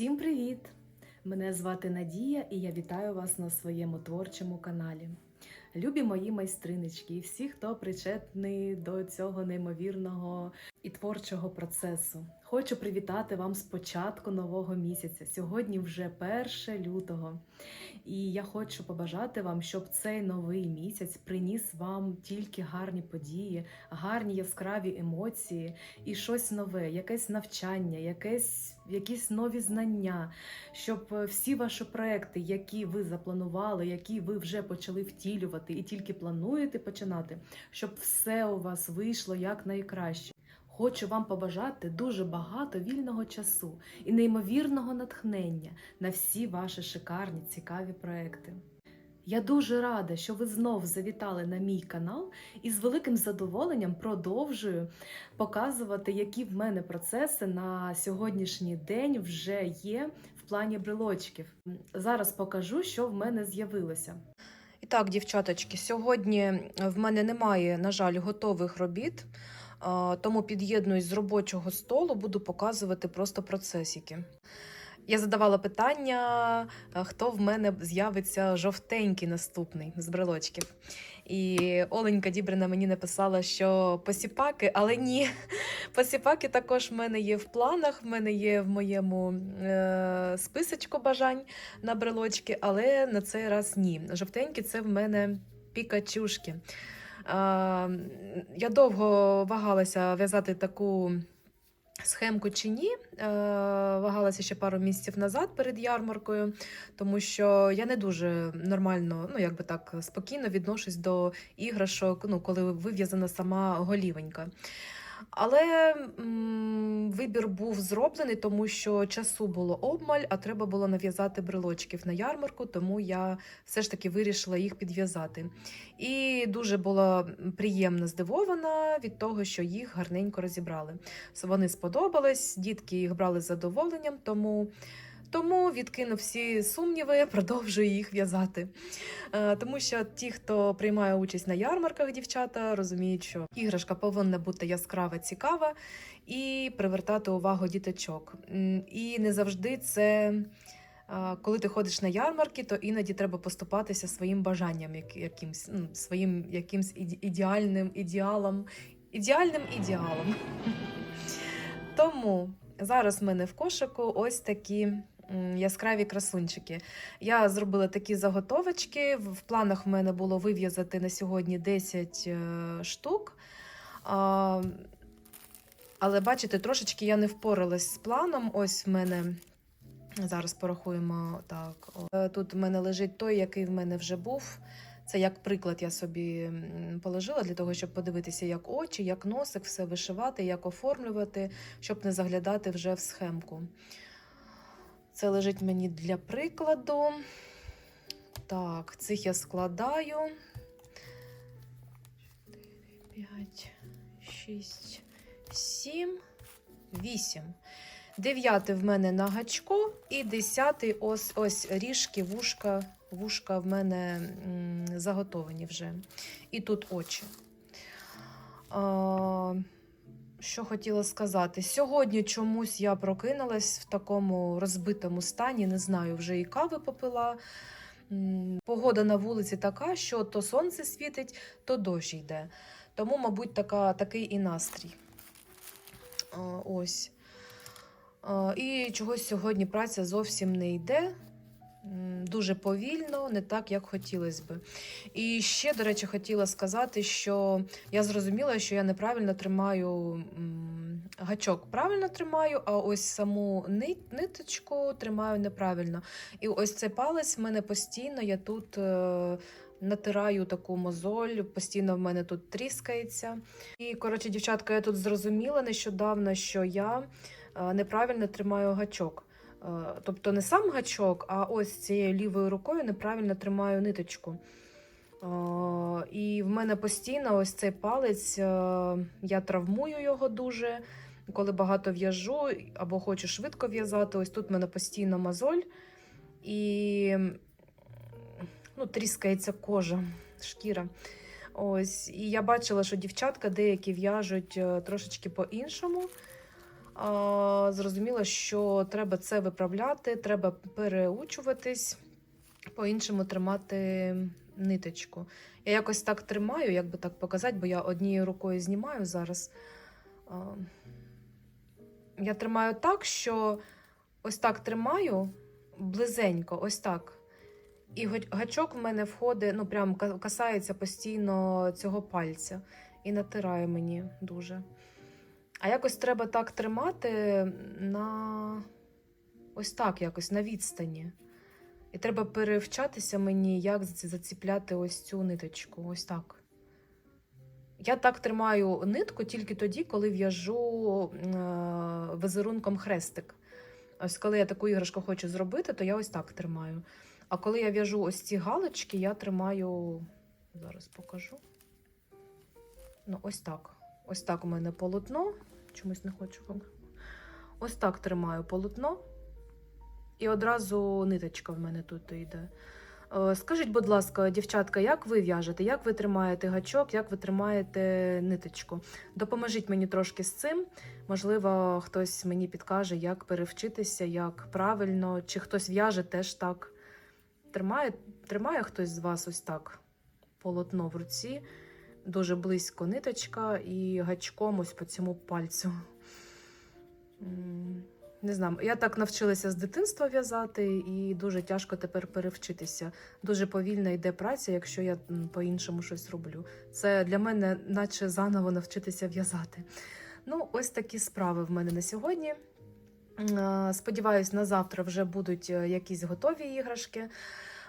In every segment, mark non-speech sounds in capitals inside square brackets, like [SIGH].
Всім привіт! Мене звати Надія і я вітаю вас на своєму творчому каналі. Любі мої майстринички і всі, хто причетний до цього неймовірного і творчого процесу. Хочу привітати вам з початку нового місяця. Сьогодні вже 1 лютого. І я хочу побажати вам, щоб цей новий місяць приніс вам тільки гарні події, гарні яскраві емоції і щось нове, якесь навчання, якесь, якісь нові знання, щоб е, всі ваші проекти, які ви запланували, які ви вже почали втілювати і тільки плануєте починати, щоб все у вас вийшло як найкраще. Хочу вам побажати дуже багато вільного часу і неймовірного натхнення на всі ваші шикарні цікаві проекти. Я дуже рада, що ви знов завітали на мій канал і з великим задоволенням продовжую показувати, які в мене процеси на сьогоднішній день вже є в плані брелочків. Зараз покажу, що в мене з'явилося. І так, дівчаточки, сьогодні в мене немає, на жаль, готових робіт, тому під'єднуюсь з робочого столу, буду показувати просто процесики. Я задавала питання, хто в мене з'явиться жовтенький наступний з брелочків. І Оленька Дібрина мені написала, що посіпаки, але ні, [LAUGHS] посіпаки також в мене є в планах, в мене є в моєму е- списочку бажань на брелочки, але на цей раз ні. Жовтенькі це в мене пікачушки. Я довго вагалася в'язати таку схемку чи ні. Е, вагалася ще пару місяців назад перед ярмаркою, тому що я не дуже нормально, ну як би так, спокійно відношусь до іграшок, ну, коли вив'язана сама голівенька. Але м, вибір був зроблений, тому що часу було обмаль, а треба було нав'язати брелочків на ярмарку, тому я все ж таки вирішила їх підв'язати. І дуже була приємно здивована від того, що їх гарненько розібрали. Вони сподобались, дітки їх брали з задоволенням, тому. Тому відкинув всі сумніви, [LAUGHS] продовжую їх в'язати. Е, Тому що ті, хто приймає участь на ярмарках, дівчата, розуміють, що іграшка повинна бути яскрава, цікава і привертати увагу діточок. І не завжди це. е, Коли ти ходиш на ярмарки, то іноді треба поступатися своїм бажанням, якимсь, ну, своїм якимсь ідеальним ідеалом, ідеальним ідеалом. [LAUGHS] Тому зараз в мене в кошику ось такі яскраві красунчики. Я зробила такі заготовочки. В планах в мене було вив'язати на сьогодні 10 е, штук. Але бачите, трошечки я не впоралась з планом. Ось в мене. Зараз порахуємо так. е, Тут в мене лежить той, який в мене вже був. Це як приклад я собі положила для того, щоб подивитися, як очі, як носик, все вишивати, як оформлювати, щоб не заглядати вже в схемку. Це лежить мені для прикладу. Так, цих я складаю. 5, 6, 7, 8. Дев'ятий в мене на гачку, і десятий ось ось ріжки, вушка, вушка в мене заготовані вже. І тут очі. А, що хотіла сказати? Сьогодні чомусь я прокинулась в такому розбитому стані, не знаю, вже і кави попила. Погода на вулиці така, що то сонце світить, то дощ йде. Тому, мабуть, така, такий і настрій. Ось. І чогось сьогодні праця зовсім не йде. Дуже повільно, не так, як хотілося би. І ще, до речі, хотіла сказати, що я зрозуміла, що я неправильно тримаю гачок. Правильно тримаю, а ось саму нит- ниточку тримаю неправильно. І ось цей палець в мене постійно, я тут. е, Натираю таку мозоль, постійно в мене тут тріскається. І, коротше, дівчатка, я тут зрозуміла нещодавно, що я е, неправильно тримаю гачок. Е, Тобто не сам гачок, а ось цією лівою рукою неправильно тримаю ниточку. Е, І в мене постійно ось цей палець, е, я травмую його дуже. Коли багато в'яжу або хочу швидко в'язати, ось тут в мене постійно мозоль і ну, тріскається кожа, шкіра. Ось, і я бачила, що дівчатка деякі в'яжуть трошечки по-іншому. Зрозуміла, що треба це виправляти, треба переучуватись, по-іншому тримати ниточку. Я якось так тримаю, як би так показати, бо я однією рукою знімаю зараз. Я тримаю так, що ось так тримаю близенько, ось так. І гачок в мене входить, ну прям касається постійно цього пальця і натирає мені дуже. А якось треба так тримати на ось так, якось на відстані. І треба перевчатися мені, як заціпляти ось цю ниточку. Ось так. Я так тримаю нитку тільки тоді, коли в'яжу е, візерунком хрестик. Ось коли я таку іграшку хочу зробити, то я ось так тримаю. А коли я в'яжу ось ці галочки, я тримаю. Зараз покажу. Ну, ось так. Ось так у мене полотно. Чомусь не хочу. вам. Ось так тримаю полотно. І одразу ниточка в мене тут йде. Е, Скажіть, будь ласка, дівчатка, як ви в'яжете? Як ви тримаєте гачок, як ви тримаєте ниточку? Допоможіть мені трошки з цим. Можливо, хтось мені підкаже, як перевчитися, як правильно, чи хтось в'яже теж так. Тримає, тримає хтось з вас ось так полотно в руці, дуже близько ниточка і гачком ось по цьому пальцю. Не знаю, я так навчилася з дитинства в'язати, і дуже тяжко тепер перевчитися. Дуже повільно йде праця, якщо я по-іншому щось роблю. Це для мене, наче заново навчитися в'язати. Ну, ось такі справи в мене на сьогодні. Сподіваюсь, на завтра вже будуть е, якісь готові іграшки.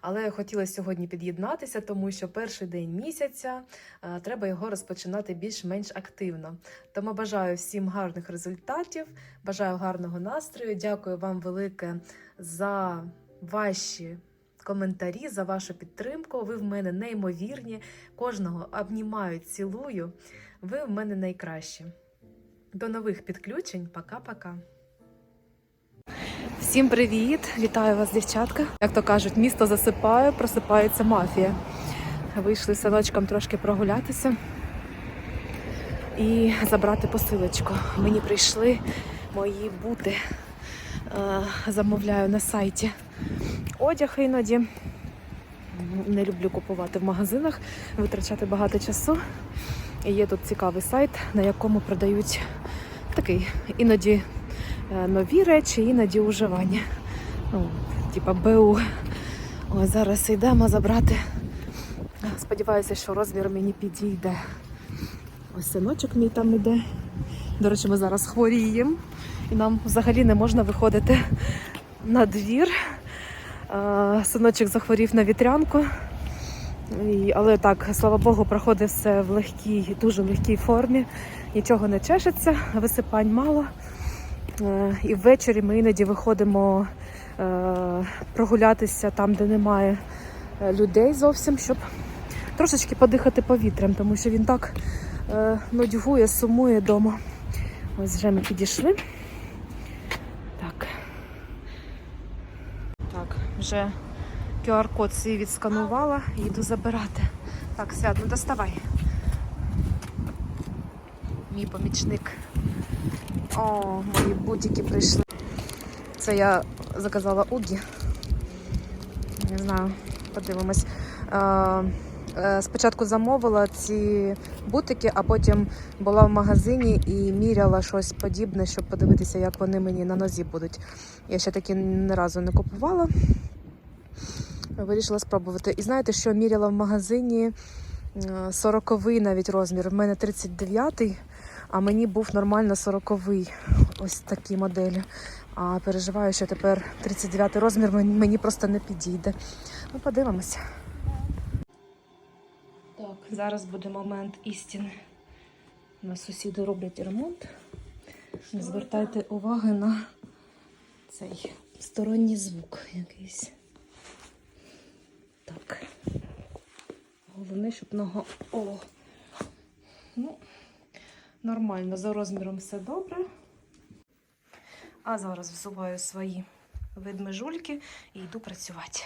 Але хотіла сьогодні під'єднатися, тому що перший день місяця е, треба його розпочинати більш-менш активно. Тому бажаю всім гарних результатів, бажаю гарного настрою. Дякую вам велике за ваші коментарі, за вашу підтримку. Ви в мене неймовірні. Кожного обнімаю, цілую. Ви в мене найкращі. До нових підключень. Пока-пока. Всім привіт! Вітаю вас, дівчатка. Як то кажуть, місто засипає, просипається мафія. Вийшли з синочком трошки прогулятися і забрати посилочку. Мені прийшли мої бути. Е, Замовляю на сайті одяг іноді. Не люблю купувати в магазинах, витрачати багато часу. І є тут цікавий сайт, на якому продають такий іноді нові речі, іноді уживання. Ну, типа БУ. Ось зараз йдемо забрати. Сподіваюся, що розмір мені підійде. Ось синочок мій там іде. До речі, ми зараз хворіємо. І нам взагалі не можна виходити на двір. Е, Синочок захворів на вітрянку. Але так, слава Богу, проходить все в легкій, дуже легкій формі. Нічого не чешеться, висипань мало. Е, І ввечері ми іноді виходимо е, прогулятися там, де немає е, людей зовсім, щоб трошечки подихати повітрям, тому що він так нудьгує, сумує вдома. Ось вже ми підійшли. Так. Так, вже QR-код свій відсканувала і йду забирати. Так, свят, ну доставай. Мій помічник. О, мої бутики прийшли. Це я заказала Угі. Не знаю, подивимось. Е, е, Спочатку замовила ці бутики, а потім була в магазині і міряла щось подібне, щоб подивитися, як вони мені на нозі будуть. Я ще такі ні разу не купувала. Вирішила спробувати. І знаєте, що міряла в магазині 40-й навіть розмір. В мене 39-й, а мені був нормально 40-й. Ось такі моделі. А переживаю, що тепер 39 розмір мені просто не підійде. Ну, подивимося. Так, зараз буде момент істини. У нас сусіди роблять ремонт. Не звертайте уваги на цей сторонній звук якийсь. Так. Головне, щоб нога. О! Ну, нормально, за розміром все добре. А зараз взуваю свої ведмежульки і йду працювати.